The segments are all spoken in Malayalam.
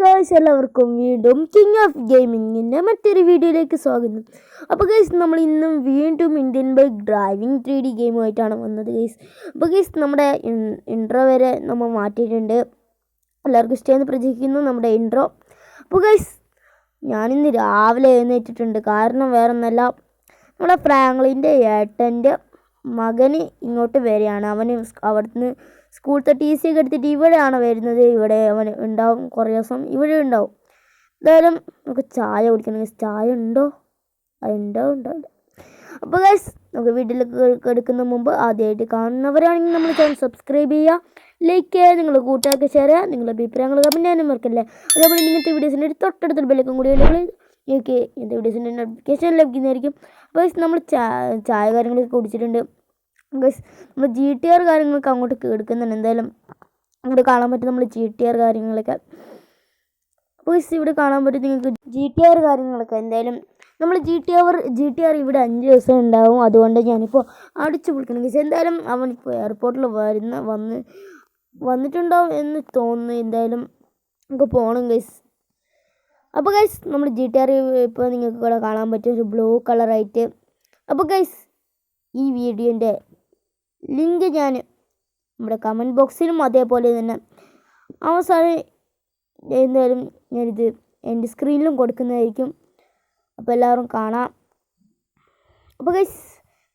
ഗായ്സ് എല്ലാവർക്കും വീണ്ടും കിങ് ഓഫ് ഗെയിമിങ്ങിന്റെ മറ്റൊരു വീഡിയോയിലേക്ക് സ്വാഗതം. അപ്പോൾ ഗേസ് നമ്മൾ ഇന്നും വീണ്ടും Indian bike driving three D ഗെയിമുമായിട്ടാണ് വന്നത് ഗേസ് അപ്പോൾ ഗേസ് നമ്മുടെ ഇൻട്രോ വരെ നമ്മൾ മാറ്റിയിട്ടുണ്ട്. എല്ലാവർക്കും ഇഷ്ടമെന്ന് പ്രതീക്ഷിക്കുന്നു നമ്മുടെ ഇൻട്രോ അപ്പോൾ ഗേസ് ഞാനിന്ന് രാവിലെ എഴുന്നേറ്റിട്ടുണ്ട്. കാരണം വേറെ ഒന്നല്ല നമ്മുടെ ഫ്രാങ്ക്ലിന്റെ ഏട്ടന്റെ മകന് ഇങ്ങോട്ട് വരികയാണ്. അവന് അവിടുന്ന് സ്കൂളത്തെ ടി സി ഒക്കെ എടുത്തിട്ട് ഇവിടെയാണ് വരുന്നത്? ഇവിടെ അവൻ ഉണ്ടാവും കുറേ ദിവസം ഇവിടെ ഉണ്ടാവും. എന്തായാലും നമുക്ക് ചായ കുടിക്കണമെങ്കിൽ. ചായ ഉണ്ടോ? അത് ഉണ്ടോ? അപ്പോൾ ഗൈസ് നമുക്ക് വീട്ടിലേക്ക് എടുക്കുന്ന മുമ്പ് ആദ്യമായിട്ട് കാണുന്നവരാണെങ്കിൽ നമ്മൾ ചാനൽ സബ്സ്ക്രൈബ് ചെയ്യുക ലൈക്ക് ചെയ്യുക നിങ്ങളുടെ കൂട്ടുകാർക്ക് ഷെയർ ചെയ്യുക നിങ്ങളുടെ അഭിപ്രായങ്ങൾ കമന്റ് ചെയ്യാനും മറക്കല്ലേ? അതേപോലെ ഇങ്ങനത്തെ വീഡിയോസിന്റെ ഒരു തൊട്ടടുത്തൊരു ബെല്ലൊക്കെ കൂടി നിങ്ങൾ നിങ്ങൾക്ക് ഇങ്ങനത്തെ വീഡിയോസിന്റെ നോട്ടിഫിക്കേഷൻ ലഭിക്കുന്നതായിരിക്കും. അപ്പോൾ നമ്മൾ ചായ കാര്യങ്ങളൊക്കെ കുടിച്ചിട്ടുണ്ട്. നമ്മൾ ജി ടി ആർ കാര്യങ്ങളൊക്കെ അങ്ങോട്ട് എടുക്കുന്നുണ്ട് എന്തായാലും ഇവിടെ കാണാൻ പറ്റും നമ്മൾ ജി ടി ആർ കാര്യങ്ങളൊക്കെ. അപ്പോൾ ഇവിടെ കാണാൻ പറ്റും നിങ്ങൾക്ക് ജി ടി ആർ കാര്യങ്ങളൊക്കെ എന്തായാലും നമ്മൾ G T R G T R ഇവിടെ അഞ്ച് ദിവസം ഉണ്ടാവും. അതുകൊണ്ട് ഞാനിപ്പോൾ അടിച്ചു പൊളിക്കണം. ഗസ് എന്തായാലും അവൻ ഇപ്പോൾ എയർപോർട്ടിൽ വരുന്ന വന്ന് വന്നിട്ടുണ്ടാവും എന്ന് തോന്നുന്നു. എന്തായാലും നമുക്ക് പോകണം ഗൈസ് അപ്പോൾ ഗൈസ് നമ്മൾ ജി ടി ആർ ഇപ്പോൾ നിങ്ങൾക്ക് ഇവിടെ കാണാൻ പറ്റും ഒരു ബ്ലൂ കളറായിട്ട്. അപ്പോൾ ഗൈസ് ഈ വീഡിയോന്റെ ലിങ്ക് ഞാൻ നമ്മുടെ കമന്റ് ബോക്സിലും അതേപോലെ തന്നെ അവസാനം എന്തായാലും ഞാനിത് എന്റെ സ്ക്രീനിലും കൊടുക്കുന്നതായിരിക്കും. അപ്പോൾ എല്ലാവരും കാണാം. അപ്പോൾ ഗൈസ്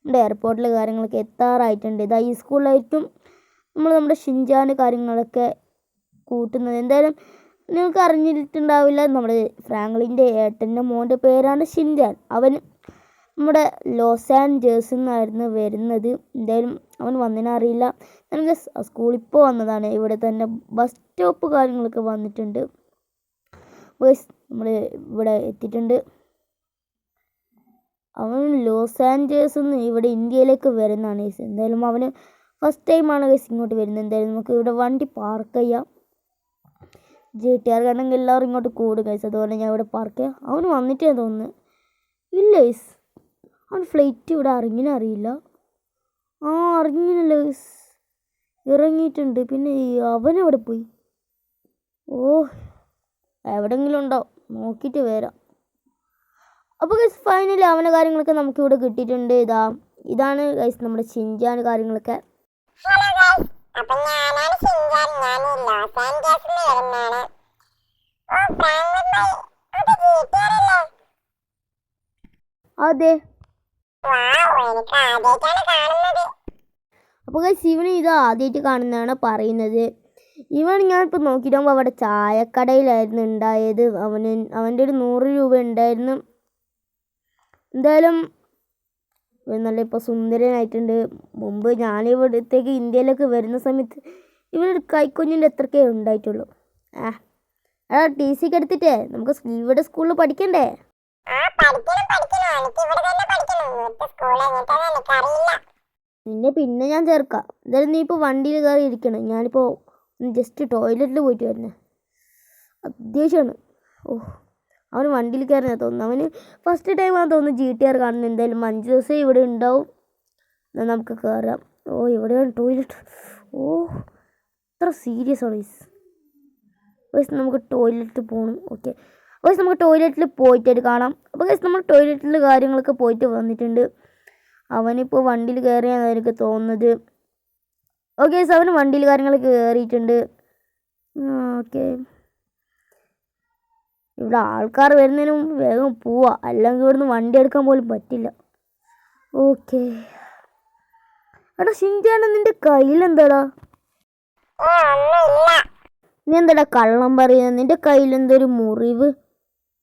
നമ്മുടെ എയർപോർട്ടിലെ കാര്യങ്ങളൊക്കെ എത്താറായിട്ടുണ്ട്. ഇതാ ഈ സ്കൂളിലായിരിക്കും നമ്മൾ നമ്മുടെ ഷിൻജാന് കാര്യങ്ങളൊക്കെ കൂട്ടുന്നത്. എന്തായാലും നിങ്ങൾക്ക് അറിഞ്ഞിട്ടുണ്ടാവില്ല നമ്മുടെ ഫ്രാങ്ക്ലിന്റെ ഏട്ടന്റെ മോന്റെ പേരാണ് ഷിൻജാൻ. അവൻ നമ്മുടെ ലോസ് ആൻഡ് നിന്നായിരുന്നു വരുന്നത്. എന്തായാലും അവൻ വന്നതിനെ അറിയില്ല എനിക്ക് സ്കൂളിൽ ഇപ്പോൾ വന്നതാണ്. ഇവിടെ തന്നെ ബസ് സ്റ്റോപ്പ് കാര്യങ്ങളൊക്കെ വന്നിട്ടുണ്ട്. ബസ് നമ്മൾ ഇവിടെ എത്തിയിട്ടുണ്ട്. അവൻ ലോസ് ആൻഡ് നിന്ന് ഇവിടെ ഇന്ത്യയിലേക്ക് വരുന്നതാണ് ഗൈസ് എന്തായാലും അവന് ഫസ്റ്റ് ടൈമാണ് ഗൈസ് ഇങ്ങോട്ട് വരുന്നത്. എന്തായാലും നമുക്ക് ഇവിടെ വണ്ടി പാർക്ക് ചെയ്യാം. ജി ടി ആർ കാരണം എല്ലാവരും ഇങ്ങോട്ട് കൂടും ഗൈസ് അതുപോലെ ഞാൻ ഇവിടെ പാർക്ക് ചെയ്യാം. അവന് വന്നിട്ടേ തോന്നുന്നു. ഇല്ല ഗൈസ് അവൻ ഫ്ലൈറ്റ് ഇവിടെ ഇറങ്ങിനെ അറിയില്ല. ആ അറിഞ്ഞില്ല ഗൈസ് ഇറങ്ങിയിട്ടുണ്ട്. പിന്നെ അവൻ എവിടെ പോയി? ഓ എവിടെങ്കിലും ഉണ്ടോ. നോക്കിയിട്ട് വരാം. അപ്പോൾ ഗൈസ് ഫൈനലി അവന്റെ കാര്യങ്ങളൊക്കെ നമുക്ക് ഇവിടെ കിട്ടിയിട്ടുണ്ട്. ഇതാ ഇതാണ് ഗൈസ് നമ്മുടെ ചിഞ്ചാൻ കാര്യങ്ങളൊക്കെ. അപ്പൊ ഞാനാണ് ഞാൻ ലോസ് വരുന്നതാണ്. അത്. അപ്പോൾ ഇവന് ഇത് ആദ്യമായിട്ട് കാണുന്നതാണ് പറയുന്നത്. ഇവൻ ഞാൻ ഞാനിപ്പോൾ നോക്കിയിട്ടാകുമ്പോൾ അവിടെ ചായക്കടയിലായിരുന്നു ഉണ്ടായത്. അവന് അവന്റെ ഒരു നൂറ് രൂപ ഉണ്ടായിരുന്നു. എന്തായാലും ഇവൻ നല്ല ഇപ്പോൾ സുന്ദരനായിട്ടുണ്ട്. മുമ്പ് ഞാനിവിടത്തേക്ക് ഇന്ത്യയിലേക്ക് വരുന്ന സമയത്ത് ഇവനൊരു കൈക്കുഞ്ഞിന്റെ എത്രക്കേ ഉണ്ടായിട്ടുള്ളൂ. ആ ടി സിക്ക് എടുത്തിട്ടേ. നമുക്ക് ഇവിടെ സ്കൂളിൽ പഠിക്കണ്ടേ? നിന്നെ പിന്നെ ഞാൻ ചേർക്കാം. എന്തായാലും നീ ഇപ്പോൾ വണ്ടിയിൽ കയറി ഇരിക്കണം. ഞാനിപ്പോൾ ജസ്റ്റ് ടോയ്ലറ്റിൽ പോയിട്ട് വരുന്നത് അത്യാവശ്യമാണ് ഓ അവൻ വണ്ടിയിൽ കയറുന്ന തോന്നുന്നു അവന് ഫസ്റ്റ് ടൈം ടൈമാണ് തോന്നുന്നു ജി ടി ആർ കാണുന്നത് എന്തായാലും അഞ്ച് ദിവസം ഇവിടെ ഉണ്ടാവും. എന്നാൽ നമുക്ക് കയറാം. ഓ ഇവിടെയാണ് ടോയ്ലറ്റ് ഓ ഇത്ര സീരിയസ് ആണ് വൈസ് നമുക്ക് ടോയ്ലറ്റ് പോകണം ഓക്കെ ഗൈസ് നമുക്ക് ടോയ്ലറ്റിൽ പോയിട്ട് കാണാം. അപ്പോൾ ഗൈസ് നമ്മൾ ടോയ്ലറ്റിൽ കാര്യങ്ങളൊക്കെ പോയിട്ട് വന്നിട്ടുണ്ട്. അവനിപ്പോൾ വണ്ടിയിൽ കയറിയാണ് എനിക്ക് തോന്നുന്നത്. ഓക്കെ ഗൈസ് അവന് വണ്ടിയിൽ കാര്യങ്ങളൊക്കെ കയറിയിട്ടുണ്ട്. ഓക്കെ ഇവിടെ ആൾക്കാർ വരുന്നതിന് മുമ്പ് വേഗം പോവാ. അല്ലെങ്കിൽ ഇവിടുന്ന് വണ്ടി എടുക്കാൻ പോലും പറ്റില്ല. ഓക്കെ എടാ ഷിൻജാന നിന്റെ കയ്യിലെന്താടാ നീ എന്താടാ കള്ളം പറയുന്നത് നിന്റെ കയ്യിൽ എന്തൊരു മുറിവ്?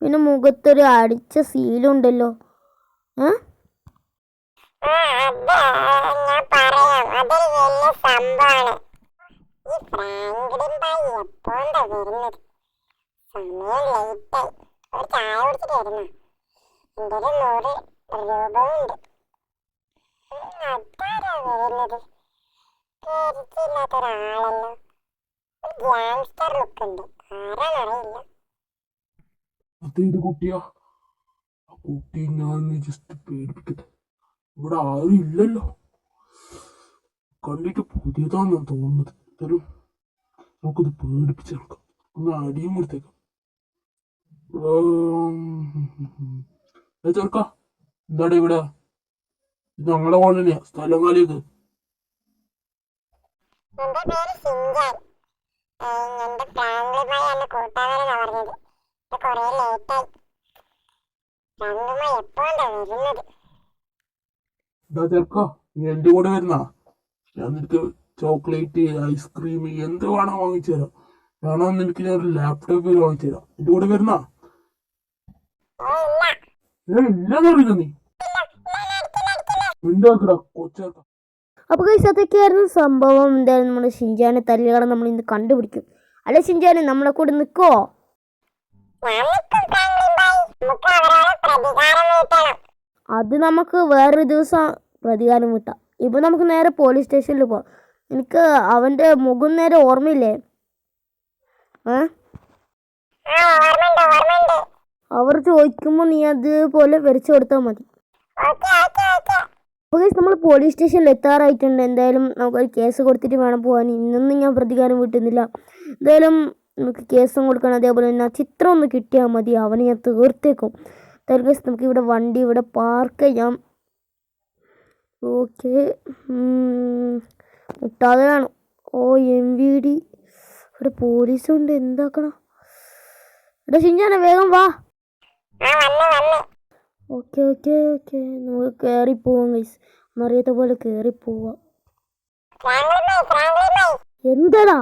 പിന്നെ മുഖത്തൊരു അടിച്ച സീലുണ്ടല്ലോ. ഏ? ഗ്യാങ്സ്റ്റർ ലുക്ക് ഉണ്ട്. ആരാന്നറിയില്ല. അതേത് കുട്ടിയാ? ആ കുട്ടി ഞാൻ ജസ്റ്റ് പേടിപ്പിക്കട്ടെ. ഇവിടെ ആരും ഇല്ലല്ലോ. കണ്ടിട്ട് പുതിയതാണെന്നാണ് തോന്നുന്നത്. എന്തായാലും നമുക്കത് പേടിപ്പിച്ചെടുക്കാം ഒന്ന് അടിയും കൊടുത്തേക്കാം. ചെറുക്ക എന്താടാ ഇവിടെ? ഇത് ഞങ്ങളെ കോളനിയാ സ്ഥലം കാലിയത് എന്റെ പേര് സിംഗാർ എന്റെ ഫ്രാങ്ക്ലിമായി എന്റെ കൂട്ടുകാരനാണ് പറഞ്ഞത് ഇത് കൊറേ ലേറ്റായി ഫ്രാങ്ക്ലിമായി എപ്പോഴാ വരുന്നത്? എന്താ ചെറുക്ക നീ എന്റെ കൂടെ വരുന്ന? ഞാൻ നിനക്ക് ചോക്ലേറ്റ് ഐസ്ക്രീം എന്ത് വേണം വാങ്ങിച്ചു തരാം. വേണോ നിനക്ക് ഞാൻ ഒരു ലാപ്ടോപ്പ് വാങ്ങിച്ചു തരാം. എന്റെ കൂടെ വരുന്ന? ഇല്ലെന്ന് പറയുന്നു നീ? ഉണ്ടാക്കടാ കൊച്ചേർക്ക. അപ്പോൾ ഗൈസ് അതൊക്കെയായിരുന്നു സംഭവം. എന്തായാലും നമ്മുടെ ഷിൻജാനെ തല്ലുകളെ നമ്മൾ ഇന്ന് കണ്ടുപിടിക്കും. അല്ലെ ഷിൻജാനെ നമ്മളെ കൂടെ നിൽക്കോ അത് നമുക്ക് വേറൊരു ദിവസം പ്രതികാരം കിട്ടാം ഇപ്പൊ നമുക്ക് നേരെ പോലീസ് സ്റ്റേഷനിൽ പോവാം. എനിക്ക് അവന്റെ മുഖം നേരെ ഓർമ്മയില്ലേ? അവർ ചോദിക്കുമ്പോൾ നീ അതുപോലെ വരച്ചു കൊടുത്താൽ മതി. നമ്മൾ പോലീസ് സ്റ്റേഷനിൽ എത്താറായിട്ടുണ്ട്. എന്തായാലും നമുക്കൊരു കേസ് കൊടുത്തിട്ട് വേണം പോകാൻ ഇന്നൊന്നും ഞാൻ പ്രതികാരം കിട്ടുന്നില്ല എന്തായാലും നമുക്ക് കേസും കൊടുക്കണം. അതേപോലെ തന്നെ ആ ചിത്രം ഒന്ന് കിട്ടിയാൽ മതി. അവനെ ഞാൻ തീർത്തേക്കും. ഗൈസ് നമുക്ക് ഇവിടെ വണ്ടി ഇവിടെ പാർക്ക് ചെയ്യാം. ഓക്കെ മുട്ടാതെ കാണും ഓ എം വി ഡി ഇവിടെ പോലീസുണ്ട് എന്താക്കണം? എടാ ഷിഞ്ചാനെ വേഗം വാ. ഓക്കെ ഓക്കെ ഓക്കെ നമുക്ക് കയറി പോവാം ഗൈസ് ഒന്നറിയാത്ത പോലെ കയറി പോവാം. എന്താടാ?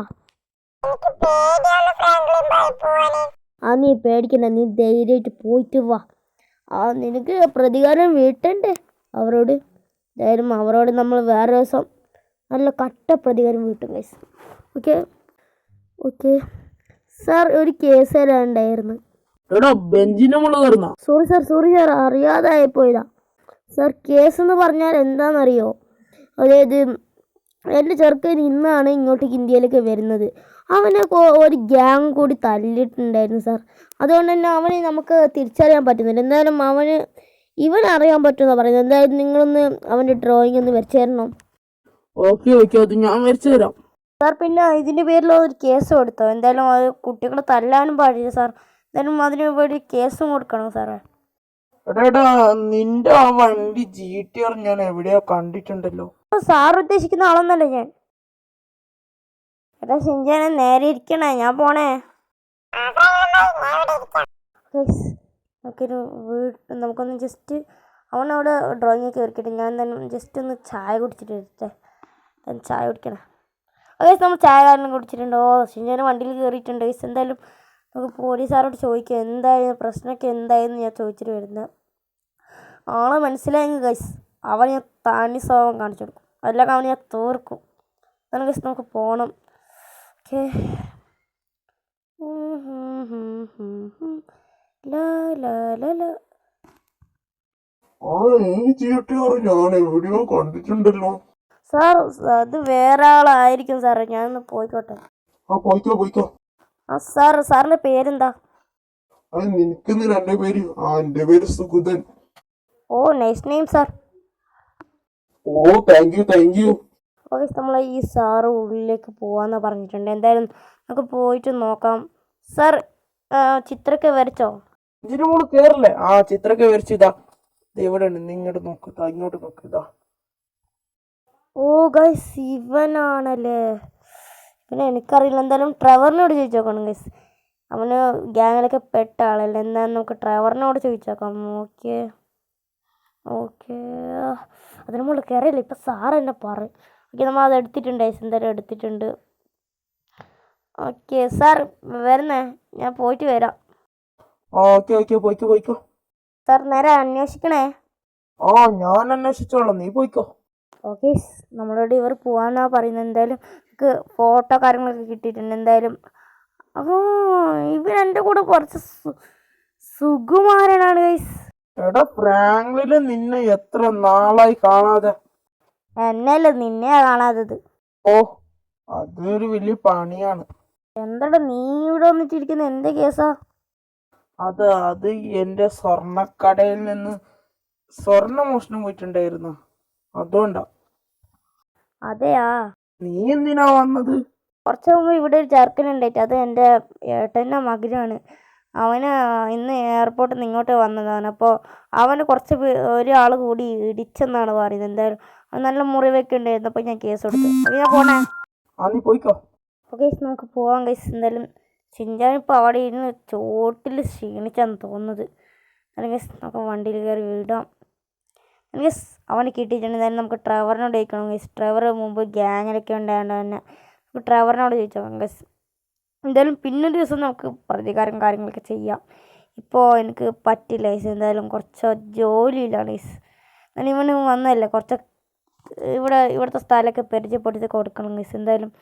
ആ നീ പേടിക്കണ്ട. നീ ധൈര്യമായിട്ട് പോയിട്ട് വാ. ആ നിനക്ക് പ്രതികാരം വീട്ടണ്ടേ? അവരോട് എന്തായാലും അവരോട് നമ്മൾ വേറെ ദിവസം നല്ല കട്ട പ്രതികാരം വീട്ടും ഗൈസ് ഓക്കെ ഓക്കെ സാർ ഒരു കേസ് തരാണ്ടായിരുന്നു എടാ ബെഞ്ചിന്റെ മുള്ള കയറുന്ന? സോറി സാർ സോറി സാർ അറിയാതായി പോയതാ. സാർ കേസ് എന്ന് പറഞ്ഞാൽ എന്താണെന്നറിയോ? അതായത് എന്റെ ചെറുക്കൻ ഇന്നാണ് ഇങ്ങോട്ടേക്ക് ഇന്ത്യയിലേക്ക് വരുന്നത്. അവനെ ഒരു ഗ്യാങ് കൂടി തല്ലിയിട്ടുണ്ടായിരുന്നു സാർ അതുകൊണ്ട് തന്നെ അവനെ നമുക്ക് തിരിച്ചറിയാൻ പറ്റുന്നില്ല. എന്തായാലും അവന് ഇവൻ അറിയാൻ പറ്റുമെന്നാണ് പറയുന്നത്. എന്തായാലും നിങ്ങളൊന്ന് അവന്റെ ഡ്രോയിങ് ഒന്ന് വരച്ചു തരണം. ഓക്കെ ഓക്കെ അത് ഞാൻ വരച്ചു തരാം. സാർ പിന്നെ ഇതിന്റെ പേരിൽ ഒരു കേസ് കൊടുത്തോ? എന്തായാലും അത് കുട്ടികളെ തല്ലാനും പാടില്ല സാർ എന്തായാലും അതിന് വേണ്ടി കേസും കൊടുക്കണം സാറേ എടാ എടാ നിന്റെ ആ വണ്ടി ജി ടി ആർ ഞാൻ എവിടെയോ കണ്ടിട്ടുണ്ടല്ലോ. സാർ ഉദ്ദേശിക്കുന്ന ആളൊന്നല്ല ഞാൻ. എടാ ഷിഞ്ചാനെ നേരെ ഇരിക്കണേ ഞാൻ പോണേ. നമുക്കൊരു വീട് നമുക്കൊന്ന് ജസ്റ്റ് അവനവിടെ ഡ്രോയിങ് ഒക്കെ ഇരിക്കട്ടെ ഞാൻ തന്നെ ജസ്റ്റ് ഒന്ന് ചായ കുടിച്ചിട്ട് വരട്ടെ. ചായ കുടിക്കണേ. ഓക്കെ നമ്മൾ ചായ കാരണം കുടിച്ചിട്ടുണ്ട്. ഓ വണ്ടിയിൽ കയറിയിട്ടുണ്ട് എന്തായാലും നമുക്ക് പോലീസുകാരോട് ചോദിക്കാം. എന്തായാലും പ്രശ്നമൊക്കെ എന്തായിരുന്നു ഞാൻ ചോദിച്ചിട്ട് വരുന്നത്. ആളെ മനസ്സിലായെങ്കിൽ ഗൈസ് അവൻ ഞാൻ താണി സ്വഭാവം കാണിച്ചു കൊടുക്കും. അതിലൊക്കെ അവൻ ഞാൻ തീർക്കും. എന്നാലും ഗൈസ് നമുക്ക് പോകണം ലാ ആ ഈ ആർ ഞാൻ എവിടെയോ കണ്ടിട്ടുണ്ടല്ലോ. സാർ അത് വേറെ ആളായിരിക്കും സാറേ ഞാനൊന്ന് പോയിക്കോട്ടെ. ആ പോയിക്കോ പോയിക്കോ. ആ സാർ സാറിന്റെ പേരെന്താ? അത് നിനക്കെന്ന് എന്റെ പേര് ആ എന്റെ പേര് Sugathan oh nice name sir. Oh thank you thank you. Okay നമ്മൾ ഈ സാറ് ഉള്ളിലേക്ക് പോവാന്ന് പറഞ്ഞിട്ടുണ്ട്. എന്തായാലും നമുക്ക് പോയിട്ട് നോക്കാം. സാർ ചിത്രമൊക്കെ വരച്ചോ? ഇതിന് മോൾ കേറില്ലേ? ആ ചിത്രമൊക്കെ വരച്ചിതാ ഇവിടെ ഉണ്ട്. നീ ഇങ്ങോട്ട് നോക്ക് ഇങ്ങോട്ട് നോക്ക് ഇതാ. ഓ ഗൈസ് ഇവനാണല്ലേ? പിന്നെ എനിക്കറിയില്ല. എന്തായാലും ട്രവറിനോട് ചോദിച്ചു നോക്കണം ഗൈസ് അവന് ഗ്യാങ്ങിലൊക്കെ പെട്ട ആളല്ലേ. എന്തായാലും നമുക്ക് ട്രവറിനോട് ചോദിച്ചു നോക്കാം ഓക്കെ. ഓക്കെ. അതിന് മുകളിൽ കയറിയില്ല ഇപ്പം സാറെന്നെ എന്നെ പറയും ഓക്കെ നമ്മൾ അത് എടുത്തിട്ടുണ്ട് എന്തായാലും എടുത്തിട്ടുണ്ട്. ഓക്കെ സാർ വരുന്നേ. ഞാൻ പോയിട്ട് വരാം. ഓക്കെ ഓക്കെ പോയിക്കോ പോയിക്കോ. സാർ നേരെ അന്വേഷിക്കണേ. ഓ ഞാൻ അന്വേഷിച്ചോളാം. നീ പോയിക്കോ. ഓക്കെ നമ്മളോട് ഇവർ പോവാന്നാ പറയുന്നത്. എന്തായാലും നമുക്ക് ഫോട്ടോ കാര്യങ്ങളൊക്കെ കിട്ടിയിട്ടുണ്ട്. എന്തായാലും അപ്പോ ഇവൻ എന്റെ കൂടെ കുറച്ച് സുകുമാരനാണ് ഗൈസ് എടാ ഫ്രാങ്ക്ലിന് നിന്നെ എത്ര നാളായി കാണാതെ. എന്നല്ല നിന്നെയാ കാണാത്തത്. ഓ അതൊരു വലിയ പണിയാണ്. എന്താടാ നീ ഇവിടെ വന്നിട്ടിരിക്കുന്ന? എന്ത് കേസാ? അത് അത് എന്റെ സ്വർണക്കടയിൽ നിന്ന് സ്വർണ മോഷണം പോയിട്ടുണ്ടായിരുന്നു. അതുകൊണ്ടാ. അതെയാ? നീ എന്തിനാ വന്നത്? കുറച്ച് മുമ്പ് ഇവിടെ ഒരു ചെറുക്കനുണ്ടായിട്ട് അത് എന്റെ ഏട്ടന്റെ മകനാണ്. അവന് ഇന്ന് എയർപോർട്ടിൽ നിന്ന് ഇങ്ങോട്ട് വന്നതാണ്. അപ്പോൾ അവന് കുറച്ച് ഒരാൾ കൂടി ഇടിച്ചെന്നാണ് പറയുന്നത്. എന്തായാലും നല്ല മുറിവൊക്കെ ഉണ്ടായിരുന്നു. അപ്പോൾ ഞാൻ കേസ് കൊടുത്തു. അപ്പോൾ ഞാൻ പോണേ. ആ നീ പോയിക്കോ. ഓക്കെ നമുക്ക് പോവാം ഗൈസ് എന്തായാലും ചിഞ്ചാൻ ഇപ്പോൾ അവിടെ ഇരുന്ന് ചോട്ടിൽ ക്ഷീണിച്ചാന്ന് തോന്നുന്നത്. അല്ലെങ്കിൽ നമുക്ക് വണ്ടിയിൽ കയറി വിടാം. അല്ലെങ്കിൽ അവനെ കിട്ടിയിട്ടുണ്ട്. എന്തായാലും നമുക്ക് ഡ്രൈവറിനോട് ചോദിക്കണം ഗൈസ് ഡ്രൈവർ മുമ്പ് ഗ്യാങ്ങിലൊക്കെ ഉണ്ടായതുകൊണ്ട് തന്നെ നമുക്ക് ഡ്രൈവറിനോട് ചോദിച്ചോക്കാം ഗൈസ് എന്തായാലും പിന്നൊരു ദിവസം നമുക്ക് പ്രതികാരം കാര്യങ്ങളൊക്കെ ചെയ്യാം. ഇപ്പോൾ എനിക്ക് പറ്റില്ല ഗൈസ് എന്തായാലും കുറച്ച് ജോലിയിലാണ് ഗൈസ് ഞാൻ ഇവന് വന്നതല്ലേ കുറച്ച് ഇവിടെ ഇവിടുത്തെ സ്ഥലമൊക്കെ പരിചയപ്പെടുത്തി കൊടുക്കണം മിസ് എന്തായാലും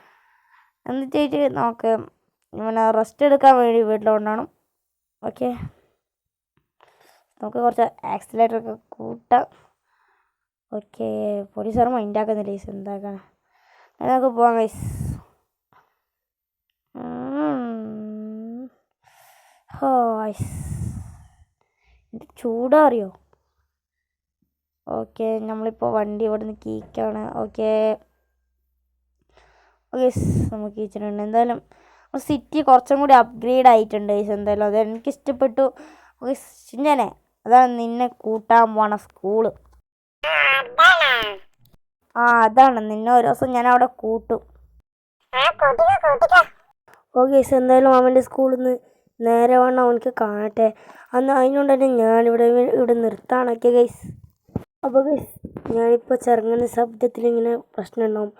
എന്നിട്ട് ചേച്ചി നമുക്ക് റെസ്റ്റ് എടുക്കാൻ വേണ്ടി വീട്ടിലുകൊണ്ടാണ് ഓക്കെ നമുക്ക് കുറച്ച് ആക്സിലേറ്റർ ഒക്കെ കൂട്ടാം. ഓക്കെ പോലീസുകാർ മൈൻഡാക്കുന്നില്ല ഈസ് എന്താക്കണം നമുക്ക് പോവാം ഗൈസ് ഹോ ഐസ് ഇത് ചൂടാ അറിയോ? ഓക്കെ നമ്മളിപ്പോൾ വണ്ടി ഇവിടെ നിന്ന് കീക്കാണ്. ഓക്കെ. ഓക്കെ നമുക്ക് കീച്ചിട്ടുണ്ട്. എന്തായാലും സിറ്റി കുറച്ചും കൂടി അപ്ഗ്രേഡ് ആയിട്ടുണ്ട് എന്തായാലും. അത് എനിക്ക് ഇഷ്ടപ്പെട്ടു ഓക്കെ ചിഞ്ചനെ അതാണ് നിന്നെ കൂട്ടാൻ പോണ സ്കൂൾ ആ അതാണ്. നിന്നെ ഒരു ദിവസം ഞാൻ അവിടെ കൂട്ടും. ഓക്കെ എന്തായാലും അവന്റെ സ്കൂളിൽ നിന്ന് നേരെ വേണം അവനക്ക് കാണട്ടെ. അന്ന് അതിനുകൊണ്ട് ഞാനിവിടെ ഇവിടെ നിർത്താണൊക്കെ ഗൈസ് അപ്പോൾ ഞാനിപ്പോൾ ചെറുങ്ങനെ ശബ്ദത്തിൽ ഇങ്ങനെ പ്രശ്നം ഉണ്ടാവും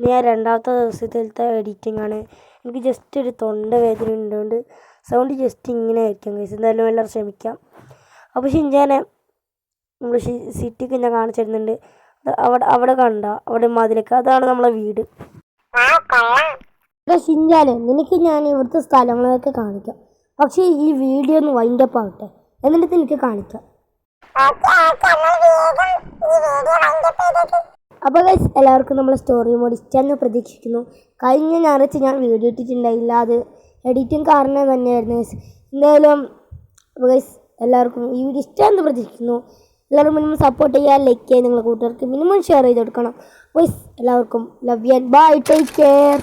ഇനി ഞാൻ രണ്ടാമത്തെ ദിവസത്തിലത്തെ എഡിറ്റിംഗ് ആണ്. എനിക്ക് ജസ്റ്റ് ഒരു തൊണ്ട വേദന ഉണ്ടോണ്ട് സൗണ്ട് ജസ്റ്റ് ഇങ്ങനെ ആയിരിക്കും ഗൈസ് എന്തായാലും എല്ലാവരും ശ്രമിക്കാം. അപ്പോൾ ഷിൻജാനെ നമ്മൾ സിറ്റിക്ക് ഞാൻ കാണിച്ചു തരുന്നുണ്ട് അവിടെ അവിടെ കണ്ട അവിടെ മതിലൊക്കെ അതാണ് നമ്മളെ വീട്. ഷിൻജാനെ നിനക്ക് ഞാൻ ഇവിടുത്തെ സ്ഥലങ്ങളൊക്കെ കാണിക്കാം. പക്ഷേ ഈ വീഡിയോ ഒന്ന് വൈൻഡപ്പ് ആവട്ടെ. എന്നിട്ട് നിനക്ക് കാണിക്കാം. അപ്പോൾ ഗൈസ് എല്ലാവർക്കും നമ്മൾ സ്റ്റോറി മോഡ് ഇഷ്ടമെന്ന് പ്രതീക്ഷിക്കുന്നു. കഴിഞ്ഞ ഞായറാഴ്ച ഞാൻ വീഡിയോ ഇട്ടിട്ടുണ്ടായില്ല. അത് എഡിറ്റിംഗ് കാരണം തന്നെയായിരുന്നു ഗൈസ് എന്തായാലും അപ്പോൾ ഗൈസ് എല്ലാവർക്കും ഈ വീഡിയോ ഇഷ്ടമെന്ന് പ്രതീക്ഷിക്കുന്നു. എല്ലാവരും മിനിമം സപ്പോർട്ട് ചെയ്യാൻ ലൈക്ക് ചെയ്യാൻ നിങ്ങളുടെ കൂട്ടുകാർക്ക് മിനിമം ഷെയർ ചെയ്ത് കൊടുക്കണം. ഗൈസ് എല്ലാവർക്കും ലവ് യാൻ ബൈ ടേക്ക് കെയർ